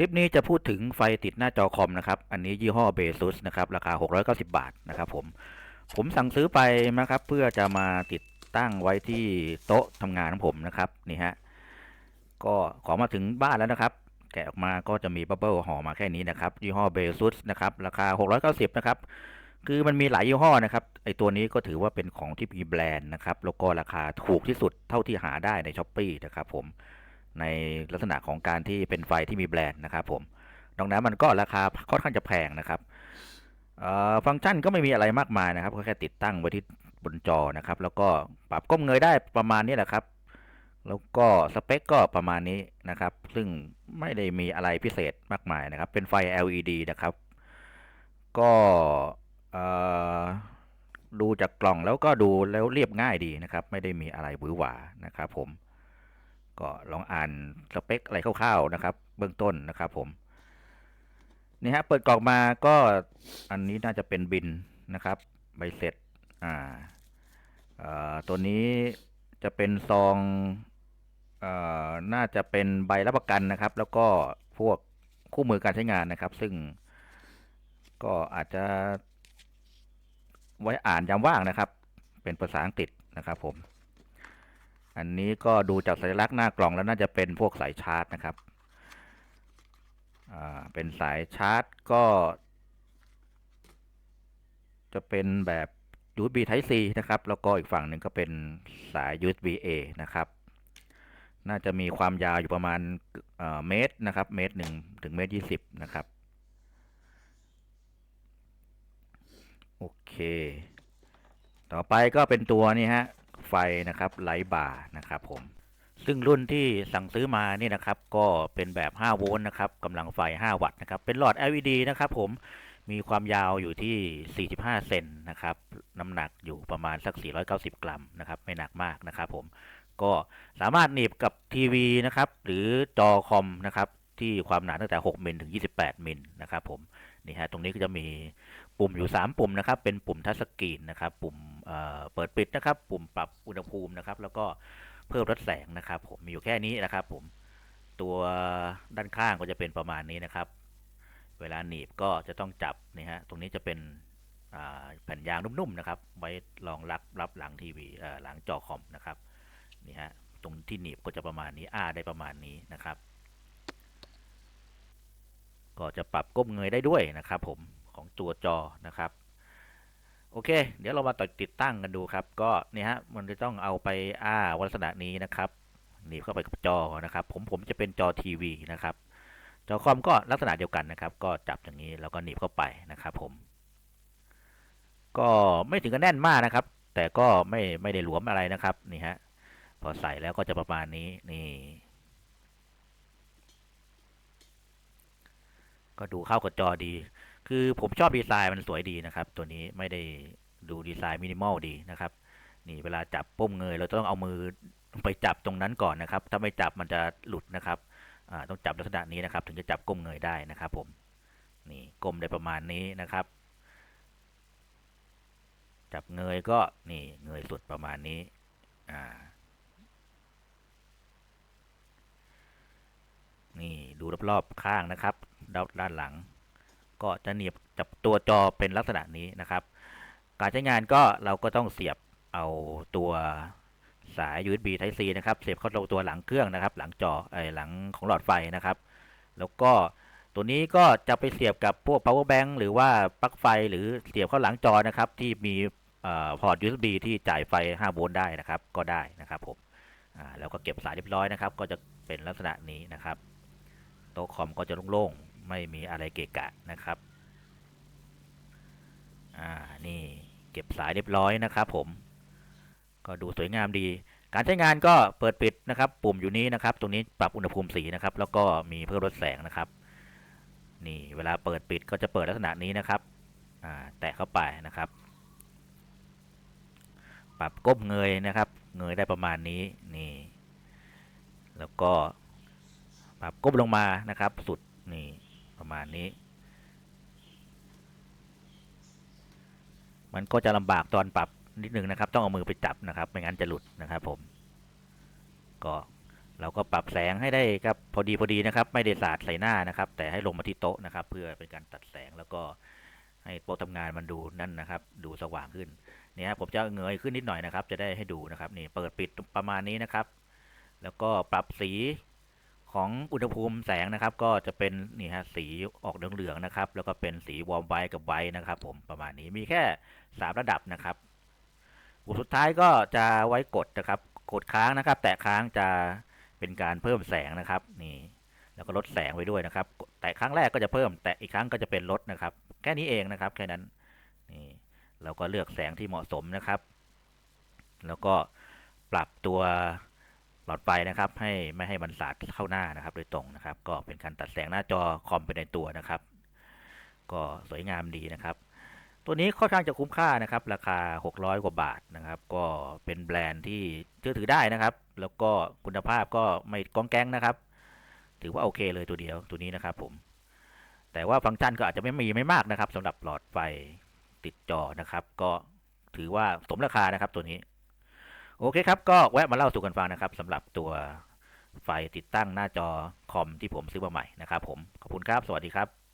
คลิปนี้จะพูดถึงไฟติดหน้าจอคอมนะครับ อันนี้ยี่ห้อเบซุสนะครับ ราคา 690 บาทนะครับผม ผมสั่งซื้อไปนะครับ เพื่อจะมาติดตั้งไว้ที่โต๊ะทำงานของผมนะครับนี่ฮะก็ขอมาถึงบ้านแล้วนะครับ แกะออกมาก็จะมีบับเบิลห่อมาแค่นี้นะครับ ยี่ห้อเบซุสนะครับ ราคา 690 นะครับ คือมันมีหลายยี่ห้อนะครับไอตัวนี้ก็ถือว่าเป็นของที่มีแบรนด์นะครับแล้วก็ราคาถูกที่สุดเท่าที่หาได้ในช้อปปีนะครับผม ในลักษณะของการที่เป็นไฟที่มีแบรนด์นะครับผมดังนั้นมันก็ราคาค่อนข้างจะแพงนะครับฟังก์ชันก็ไม่มีอะไรมากมายนะครับก็แค่ติดตั้งไว้ที่บนจอนะครับ แล้วก็ปรับก้มเงยได้ประมาณนี้แหละครับ แล้วก็สเปคก็ประมาณนี้นะครับ ซึ่งไม่ได้มีอะไรพิเศษมากมายนะครับ เป็นไฟ LED นะครับ ก็ดูจากกล่องแล้วก็ดูแล้วเรียบง่ายดีนะครับ ไม่ได้มีอะไรหวือหวานะครับผม ก็ลองอ่านสเปคอะไรคร่าวๆนะครับ เบื้องต้นนะครับผมนี่ฮะเปิดกล่องมาก็อันนี้น่าจะเป็นบินนะครับใบเสร็จอ่าตัวนี้จะเป็นซองอ่อน่าจะเป็นใบรับประกันนะครับ แล้วก็พวกคู่มือการใช้งานนะครับ ซึ่งก็อาจจะไว้อ่านยามว่างนะครับ เป็นภาษาอังกฤษนะครับผม อันนี้ก็ดูจากสัญลักษณ์หน้ากล่องแล้วน่าจะเป็นพวกสายชาร์จนะครับ อ่า เป็นสายชาร์จก็ จะเป็นแบบ USB Type C นะครับ แล้วก็อีกฝั่งหนึ่งก็เป็นสาย USB A นะครับ น่าจะมีความยาวอยู่ประมาณเอ่อเมตรนะครับ เมตรหนึ่งถึงเมตรยี่สิบนะครับ โอเค ต่อไปก็เป็นตัวนี้ฮะ ไฟนะครับไลท์บาร์นะครับผมซึ่งรุ่นที่สั่งซื้อมานี่นะครับก็เป็นแบบ 5 โวลต์นะครับกำลังไฟ 5 วัตต์นะครับเป็นหลอด LED นะครับผมมีความยาวอยู่ที่ 45 เซนนะครับน้ำหนักอยู่ประมาณสัก 490 กรัมนะครับไม่หนักมากนะครับผมก็สามารถหนีบกับทีวีนะครับหรือจอคอมนะครับที่ความหนาตั้งแต่ 6 มิลถึง 28 มิลนะครับผมนี่ฮะตรงนี้ก็จะมีปุ่มอยู่ 3 ปุ่มนะครับเป็นปุ่มทัชสกรีนนะครับปุ่ม เปิดปิดนะครับ ปุ่มปรับอุณหภูมินะครับ แล้วก็เพิ่มลดแสงนะครับ ผมมีอยู่แค่นี้นะครับ ผมตัวด้านข้างก็จะเป็นประมาณนี้นะครับ เวลาหนีบก็จะต้องจับนี่ฮะตรงนี้จะเป็นแผ่นยางนุ่มๆนะครับ ไว้รองรับรับหลังทีวีหลังจอคอมนะครับนี่ฮะตรงที่หนีบก็จะประมาณนี้อ้าได้ประมาณนี้นะครับ ก็จะปรับก้มเงยได้ด้วยนะครับ ผมของตัวจอนะครับ โอเค เดี๋ยวเรามาต่อติดตั้งกันดูครับ ก็นี่ฮะ มันจะต้องเอาไปอ้าลักษณะนี้นะครับหนีบเข้าไปกับจอนะครับ ผมผมจะเป็นจอทีวีนะครับ จอคอมก็ลักษณะเดียวกันนะครับ ก็จับอย่างนี้แล้วก็หนีบเข้าไปนะครับ ผม ก็ไม่ถึงกับแน่นมากนะครับ แต่ก็ไม่ไม่ได้หลวมอะไรนะครับ นี่ฮะ พอใส่แล้วก็จะประมาณนี้นี่ ก็ดูเข้ากับจอดี คือผมชอบดีไซน์มันสวยดีนะครับ ตัวนี้ไม่ได้ดูดีไซน์มินิมอลดีนะครับ นี่เวลาจับปุ้มเงย เราต้องเอามือไปจับตรงนั้นก่อนนะครับ ถ้าไม่จับมันจะหลุดนะครับต้องจับลักษณะนี้นะครับ ถึงจะจับก้มเงยได้นะครับ ผม นี่ก้มได้ประมาณนี้นะครับ จับเงยก็นี่เงยสุดประมาณนี้อ่านี่ดูรอบๆข้างนะครับด้านหลัง ก็จะหนีบจับตัวจอเป็นลักษณะนี้นะครับ การใช้งานก็เราก็ต้องเสียบเอาตัวสาย USB Type C นะครับ เสียบเข้าตัวหลังเครื่องนะครับ หลังจอไอหลังของหลอดไฟนะครับ แล้วก็ตัวนี้ก็จะไปเสียบกับพวก power bank หรือว่าปลั๊กไฟหรือเสียบเข้าหลังจอนะครับ ที่มีเอ่อพอร์ต USB ที่จ่ายไฟ 5 โวลต์ได้นะครับ ก็ได้นะครับผมแล้วก็เก็บสายเรียบร้อยนะครับ ก็จะเป็นลักษณะนี้นะครับ โต๊ะคอมก็จะโล่งๆ ไม่มีอะไรเกะกะนะครับ อ่า นี่เก็บสายเรียบร้อยนะครับผม ก็ดูสวยงามดี การใช้งานก็เปิดปิดนะครับ ปุ่มอยู่นี้นะครับ ตรงนี้ปรับอุณหภูมิสีนะครับ แล้วก็มีเพิ่มลดแสงนะครับ นี่เวลาเปิดปิดก็จะเปิดลักษณะนี้นะครับ อ่า แตะเข้าไปนะครับ ปรับก้มเงยนะครับ เงยได้ประมาณนี้ นี่ แล้วก็ปรับก้มลงมานะครับ สุดนี่ ประมาณนี้ มันก็จะลำบากตอนปรับนิดนึงนะครับ ต้องเอามือไปจับนะครับ ไม่งั้นจะหลุดนะครับ ผม ก็เราก็ปรับแสงให้ได้ครับพอดีพอดีนะครับ ไม่ได้สาดใส่หน้านะครับ แต่ให้ลงมาที่โต๊ะนะครับ เพื่อเป็นการตัดแสงแล้วก็ให้โต๊ะทำงานมันดูนั่นนะครับ ดูสว่างขึ้นเนี่ยผมจะเงยขึ้นนิดหน่อยนะครับ จะได้ให้ดูนะครับ นี่เปิดปิดประมาณนี้นะครับ แล้วก็ปรับสี ของอุณหภูมิแสงนะครับ ก็จะเป็นนี่ฮะสีออกเหลืองๆนะครับ แล้วก็เป็นสีวอร์มไวท์กับไวท์นะครับ ผมประมาณนี้มีแค่สามระดับนะครับอุสุดท้ายก็จะไว้กดนะครับ กดค้างนะครับ แตะค้างจะเป็นการเพิ่มแสงนะครับ นี่ แล้วก็ลดแสงไว้ด้วยนะครับ แต่ครั้งแรกก็จะเพิ่ม แต่อีกครั้งก็จะเป็นลดนะครับ แค่นี้เองนะครับ แค่นั้นนี่เราก็เลือกแสงที่เหมาะสมนะครับ แล้วก็ปรับตัว หลอดไฟนะครับให้ไม่ให้มันสาดเข้าหน้านะครับ โดยตรงนะครับ ก็เป็นการตัดแสงหน้าจอคอมไปในตัวนะครับ ก็สวยงามดีนะครับ ตัวนี้ค่อนข้างจะคุ้มค่านะครับ ราคา 600 กว่าบาทนะครับ ก็เป็นแบรนด์ที่เชื่อถือได้นะครับ แล้วก็คุณภาพก็ไม่ก้องแกงนะครับ ถือว่าโอเคเลยตัวเดียวตัวนี้นะครับ ผม แต่ว่าฟังก์ชันก็อาจจะไม่มีไม่มากนะครับสำหรับหลอดไฟติดจอนะครับ ก็ถือว่าสมราคานะครับตัวนี้ โอเคครับ ก็แวะมาเล่าสู่กันฟังนะครับสำหรับตัวไฟติดตั้งหน้าจอคอมที่ผมซื้อมาใหม่นะครับผม ขอบคุณครับ สวัสดีครับ